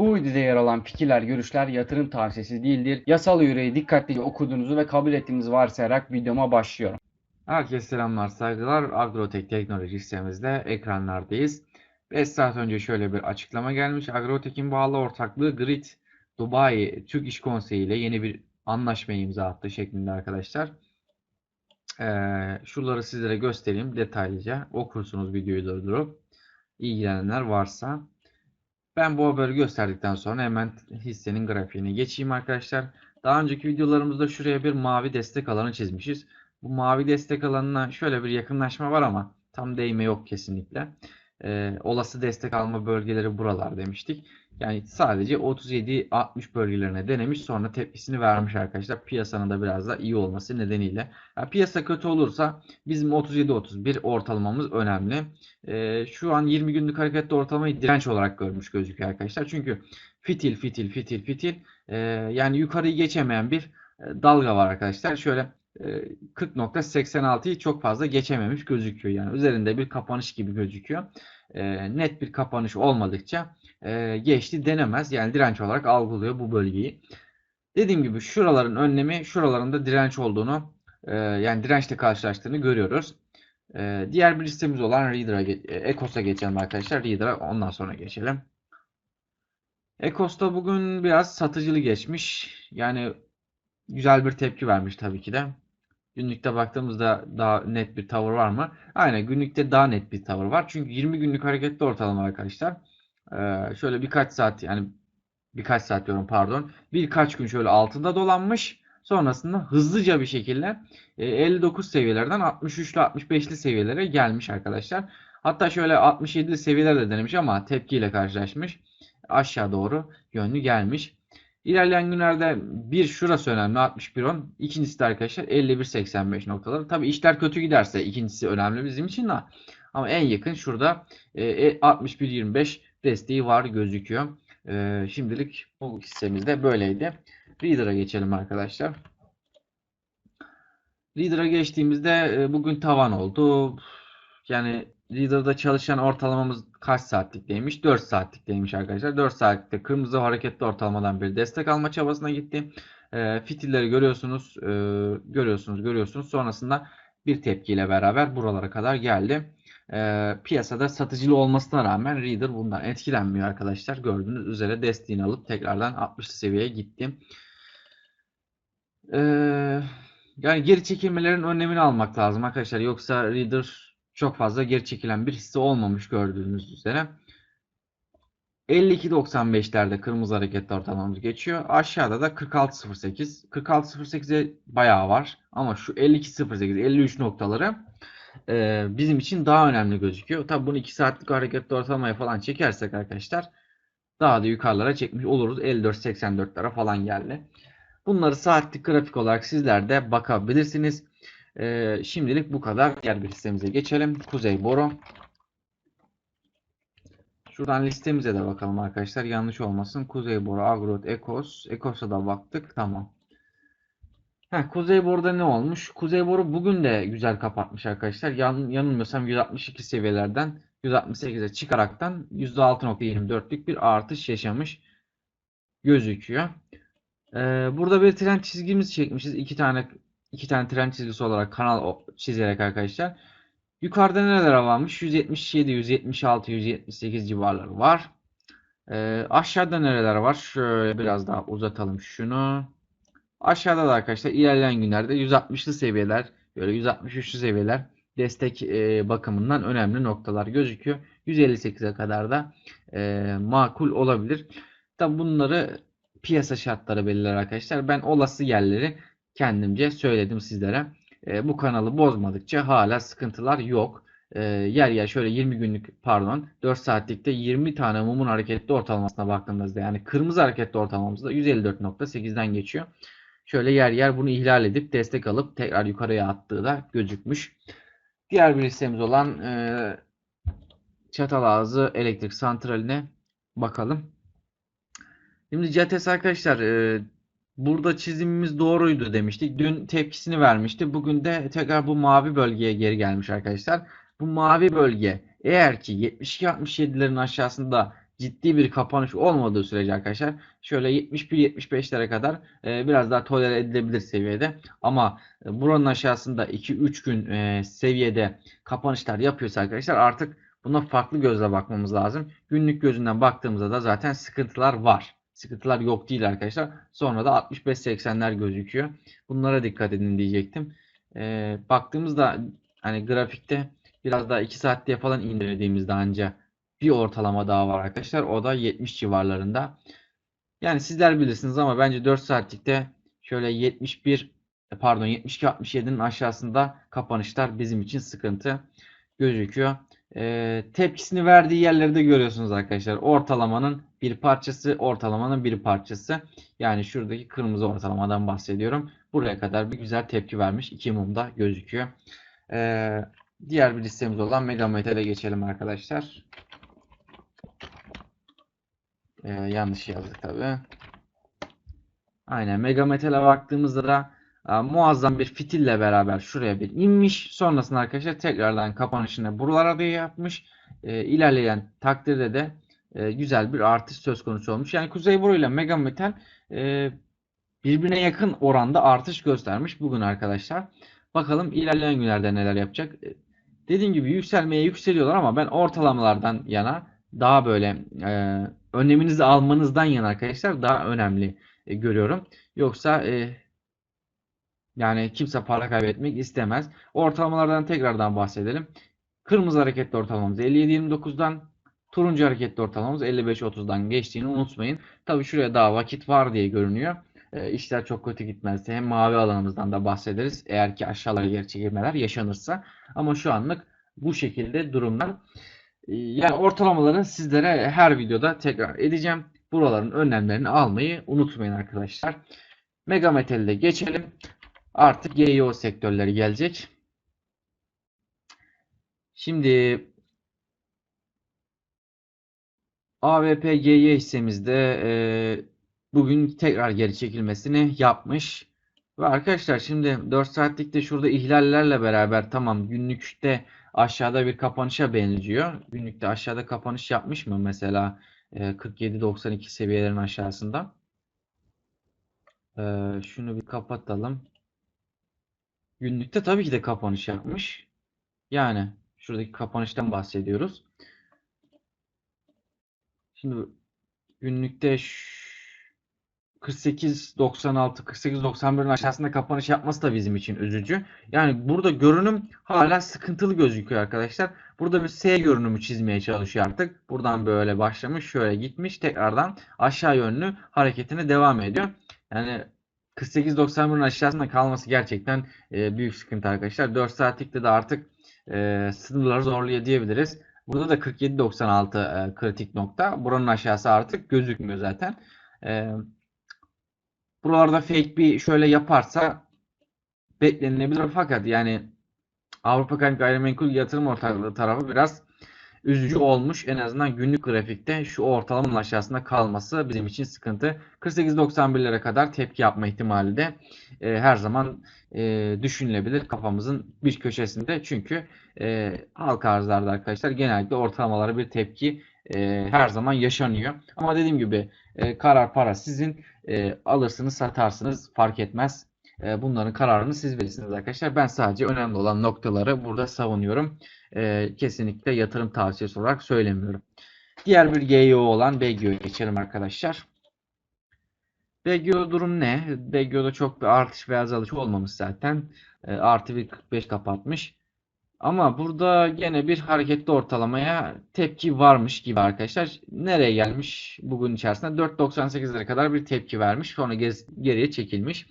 Bu videoda yer alan fikirler, görüşler yatırım tavsiyesi değildir. Yasal yüreği dikkatlice okuduğunuzu ve kabul ettiğinizi varsayarak videoma başlıyorum. Herkese selamlar, saygılar. Agrotek teknoloji sitemizde ekranlardayız. 5 saat önce şöyle bir açıklama gelmiş. Agrotek'in bağlı ortaklığı Grid Dubai Türk İş Konseyi ile yeni bir anlaşma imza attı şeklinde arkadaşlar. Ee, şuraları sizlere göstereyim detaylıca. Okursunuz videoyu durdurup. ilgilenenler varsa. Ben bu haberi gösterdikten sonra hemen hissenin grafiğine geçeyim arkadaşlar. Daha önceki videolarımızda şuraya bir mavi destek alanı çizmişiz. Bu mavi destek alanına şöyle bir yakınlaşma var ama tam değme yok kesinlikle. Ee, olası destek alma bölgeleri buralar demiştik. Yani sadece 37-60 bölgelerine denemiş sonra tepkisini vermiş arkadaşlar. Piyasanın da biraz da iyi olması nedeniyle. Yani piyasa kötü olursa bizim 37-31 ortalamamız önemli. Ee, şu an 20 günlük hareketli ortalamayı direnç olarak görmüş gözüküyor arkadaşlar. Çünkü fitil fitil fitil fitil e, yani yukarıyı geçemeyen bir e, dalga var arkadaşlar. Şöyle 40.86'yı çok fazla geçememiş gözüküyor. Yani üzerinde bir kapanış gibi gözüküyor. E, net bir kapanış olmadıkça e, geçti denemez. Yani direnç olarak algılıyor bu bölgeyi. Dediğim gibi şuraların önlemi şuralarında direnç olduğunu e, yani dirençle karşılaştığını görüyoruz. E, diğer bir listemiz olan Reader'a, Ecos'a geçelim arkadaşlar. Reader'a ondan sonra geçelim. Ecos'ta bugün biraz satıcılı geçmiş. Yani güzel bir tepki vermiş tabii ki de. Günlükte baktığımızda daha net bir tavır var mı? Aynen günlükte daha net bir tavır var. Çünkü 20 günlük hareketli ortalama arkadaşlar. Ee, şöyle birkaç saat yani birkaç saat diyorum pardon. Birkaç gün şöyle altında dolanmış. Sonrasında hızlıca bir şekilde 59 e, seviyelerden 63'lü 65'li seviyelere gelmiş arkadaşlar. Hatta şöyle 67'li seviyelerde denemiş ama tepkiyle karşılaşmış. Aşağı doğru yönlü gelmiş. İlerleyen günlerde bir şurası önemli 61.10. İkincisi de arkadaşlar 51.85 noktaları. Tabi işler kötü giderse ikincisi önemli bizim için de. Ama en yakın şurada e, 61.25 e, desteği var gözüküyor. E, şimdilik bu hissemizde böyleydi. Reader'a geçelim arkadaşlar. Reader'a geçtiğimizde e, bugün tavan oldu. Yani Reader'da çalışan ortalamamız kaç saatlikteymiş? 4 saatlikteymiş arkadaşlar. 4 saatlikte kırmızı hareketli ortalamadan bir destek alma çabasına gitti. E, fitilleri görüyorsunuz, e, görüyorsunuz, görüyorsunuz. Sonrasında bir tepkiyle beraber buralara kadar geldi. E, piyasada satıcılı olmasına rağmen Reader bundan etkilenmiyor arkadaşlar. Gördüğünüz üzere desteğini alıp tekrardan 60 seviyeye gitti. E, yani geri çekilmelerin önlemini almak lazım arkadaşlar. Yoksa Reader çok fazla geri çekilen bir hisse olmamış gördüğünüz üzere. 52.95'lerde kırmızı hareketli ortalamamız geçiyor. Aşağıda da 46.08. 46.08'e bayağı var. Ama şu 52.08, 53 noktaları e, bizim için daha önemli gözüküyor. Tabi bunu 2 saatlik hareketli ortalamaya falan çekersek arkadaşlar daha da yukarılara çekmiş oluruz. 54.84'lere falan geldi. Bunları saatlik grafik olarak sizler de bakabilirsiniz. Ee, şimdilik bu kadar. Diğer bir listemize geçelim. Kuzey Boru. Şuradan listemize de bakalım arkadaşlar. Yanlış olmasın. Kuzey Boru, Agrot, Ekos. Ekos'a da baktık. Tamam. Heh, Kuzey Boru'da ne olmuş? Kuzey Boru bugün de güzel kapatmış arkadaşlar. Yan, yanılmıyorsam 162 seviyelerden 168'e çıkaraktan %6.24'lük bir artış yaşamış gözüküyor. Ee, burada bir trend çizgimiz çekmişiz. iki tane iki tane trend çizgisi olarak kanal çizerek arkadaşlar. Yukarıda neler varmış? 177, 176, 178 civarları var. Ee, aşağıda nereler var? Şöyle biraz daha uzatalım şunu. Aşağıda da arkadaşlar ilerleyen günlerde 160'lı seviyeler, böyle 163'lü seviyeler destek e, bakımından önemli noktalar gözüküyor. 158'e kadar da e, makul olabilir. Tabi bunları piyasa şartları belirler arkadaşlar. Ben olası yerleri kendimce söyledim sizlere. E, bu kanalı bozmadıkça hala sıkıntılar yok. E, yer yer şöyle 20 günlük pardon 4 saatlikte 20 tane mumun hareketli ortalamasına baktığımızda yani kırmızı hareketli ortalamamızda 154.8'den geçiyor. Şöyle yer yer bunu ihlal edip destek alıp tekrar yukarıya attığı da gözükmüş. Diğer bir listemiz olan e, Çatalazı elektrik santraline bakalım. Şimdi CETES arkadaşlar e, burada çizimimiz doğruydu demiştik. Dün tepkisini vermişti. Bugün de tekrar bu mavi bölgeye geri gelmiş arkadaşlar. Bu mavi bölge eğer ki 72-67'lerin aşağısında ciddi bir kapanış olmadığı sürece arkadaşlar şöyle 71-75'lere kadar e, biraz daha tolere edilebilir seviyede. Ama e, buranın aşağısında 2-3 gün e, seviyede kapanışlar yapıyorsa arkadaşlar artık buna farklı gözle bakmamız lazım. Günlük gözünden baktığımızda da zaten sıkıntılar var. Sıkıntılar yok değil arkadaşlar. Sonra da 65-80'ler gözüküyor. Bunlara dikkat edin diyecektim. E, baktığımızda hani grafikte biraz daha 2 saat diye falan indirdiğimizde anca bir ortalama daha var arkadaşlar. O da 70 civarlarında. Yani sizler bilirsiniz ama bence 4 saatlikte şöyle 71 pardon 72-67'nin aşağısında kapanışlar bizim için sıkıntı gözüküyor. Ee, tepkisini verdiği yerleri de görüyorsunuz arkadaşlar. Ortalamanın bir parçası, ortalamanın bir parçası. Yani şuradaki kırmızı ortalamadan bahsediyorum. Buraya kadar bir güzel tepki vermiş. iki mumda gözüküyor. Ee, diğer bir listemiz olan Megametal'e geçelim arkadaşlar. Ee, yanlış yazdık tabi. Aynen Megametal'e baktığımızda da e, muazzam bir fitille beraber şuraya bir inmiş. Sonrasında arkadaşlar tekrardan kapanışını buralara da yapmış. E, ilerleyen takdirde de e, güzel bir artış söz konusu olmuş. Yani Kuzey Boru ile Megametal e, birbirine yakın oranda artış göstermiş bugün arkadaşlar. Bakalım ilerleyen günlerde neler yapacak. E, Dediğim gibi yükselmeye yükseliyorlar ama ben ortalamalardan yana daha böyle e, önleminizi almanızdan yana arkadaşlar daha önemli e, görüyorum. Yoksa e, yani kimse para kaybetmek istemez. Ortalamalardan tekrardan bahsedelim. Kırmızı hareketli ortalamamız 57.29'dan turuncu hareketli ortalamamız 55.30'dan geçtiğini unutmayın. Tabii şuraya daha vakit var diye görünüyor. E, işler çok kötü gitmezse hem mavi alanımızdan da bahsederiz. Eğer ki aşağılara geri çekilmeler yaşanırsa. Ama şu anlık bu şekilde durumlar. E, yani ortalamaları sizlere her videoda tekrar edeceğim. Buraların önlemlerini almayı unutmayın arkadaşlar. Megametal'de geçelim. Artık GEO sektörleri gelecek. Şimdi AVP-GY hissemizde e, bugün tekrar geri çekilmesini yapmış. Ve arkadaşlar şimdi 4 saatlikte şurada ihlallerle beraber tamam günlükte aşağıda bir kapanışa benziyor. Günlükte aşağıda kapanış yapmış mı mesela e, 47-92 seviyelerin aşağısında. E, şunu bir kapatalım. Günlükte tabii ki de kapanış yapmış. Yani şuradaki kapanıştan bahsediyoruz. Şimdi günlükte 48.96 48.91'in aşağısında kapanış yapması da bizim için üzücü. Yani burada görünüm hala sıkıntılı gözüküyor arkadaşlar. Burada bir S görünümü çizmeye çalışıyor artık. Buradan böyle başlamış, şöyle gitmiş, tekrardan aşağı yönlü hareketine devam ediyor. Yani 48.91'in aşağısında kalması gerçekten e, büyük sıkıntı arkadaşlar. 4 saatlikte de artık e, sınırları zorluyor diyebiliriz. Burada da 47.96 e, kritik nokta. Buranın aşağısı artık gözükmüyor zaten. E, buralarda fake bir şöyle yaparsa beklenilebilir fakat yani Avrupa Gayrimenkul Yatırım Ortaklığı tarafı biraz üzücü olmuş. En azından günlük grafikte şu ortalamanın aşağısında kalması bizim için sıkıntı. 48.91'lere kadar tepki yapma ihtimali de e, her zaman e, düşünülebilir kafamızın bir köşesinde. Çünkü e, halka arzlarda arkadaşlar genellikle ortalamalara bir tepki e, her zaman yaşanıyor. Ama dediğim gibi e, karar para sizin. E, alırsınız satarsınız fark etmez. E, bunların kararını siz verirsiniz arkadaşlar. Ben sadece önemli olan noktaları burada savunuyorum. E, kesinlikle yatırım tavsiyesi olarak söylemiyorum. Diğer bir GEO olan BGO'ya geçelim arkadaşlar. BGO durum ne? BGO'da çok bir artış veya azalış olmamış zaten. E, artı bir 45 kapatmış. Ama burada gene bir hareketli ortalamaya tepki varmış gibi arkadaşlar. Nereye gelmiş bugün içerisinde? 4.98'lere kadar bir tepki vermiş. Sonra geriye çekilmiş.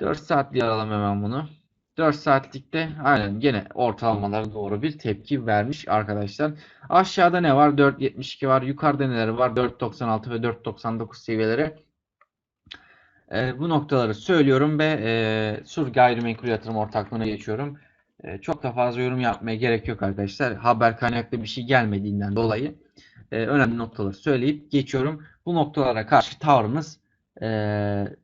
4 saatliği alalım hemen bunu. 4 saatlikte aynen gene ortalamalara doğru bir tepki vermiş arkadaşlar. Aşağıda ne var? 4.72 var. Yukarıda neler var? 4.96 ve 4.99 seviyeleri. E, bu noktaları söylüyorum ve e, Sur Gayrimenkul Yatırım Ortaklığı'na geçiyorum. E, çok da fazla yorum yapmaya gerek yok arkadaşlar. Haber kaynaklı bir şey gelmediğinden dolayı e, önemli noktaları söyleyip geçiyorum. Bu noktalara karşı tavrımız e,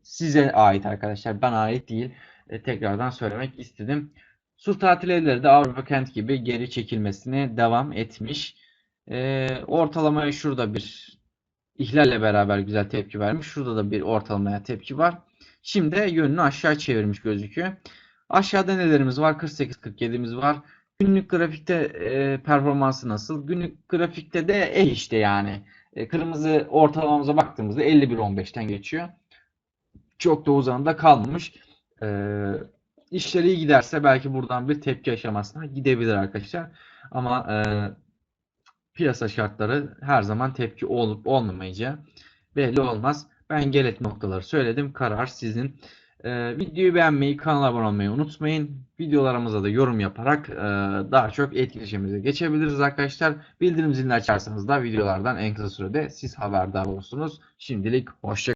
size ait arkadaşlar. Bana ait değil. E, tekrardan söylemek istedim. Sur tatil evleri de Avrupa Kent gibi geri çekilmesine devam etmiş. Ee, ortalamaya şurada bir ihlalle beraber güzel tepki vermiş. Şurada da bir ortalamaya tepki var. Şimdi yönünü aşağı çevirmiş gözüküyor. Aşağıda nelerimiz var? 48-47'miz var. Günlük grafikte e, performansı nasıl? Günlük grafikte de e işte yani. E, kırmızı ortalamamıza baktığımızda 51.15'ten geçiyor. Çok da uzağında kalmamış. E, işleri iyi giderse belki buradan bir tepki aşamasına gidebilir arkadaşlar. Ama e, piyasa şartları her zaman tepki olup olmamayacağı belli olmaz. Ben gelet noktaları söyledim. Karar sizin. Ee, videoyu beğenmeyi, kanala abone olmayı unutmayın. Videolarımıza da yorum yaparak e, daha çok etkileşimimize geçebiliriz arkadaşlar. Bildirim zilini açarsanız da videolardan en kısa sürede siz haberdar olursunuz. Şimdilik hoşça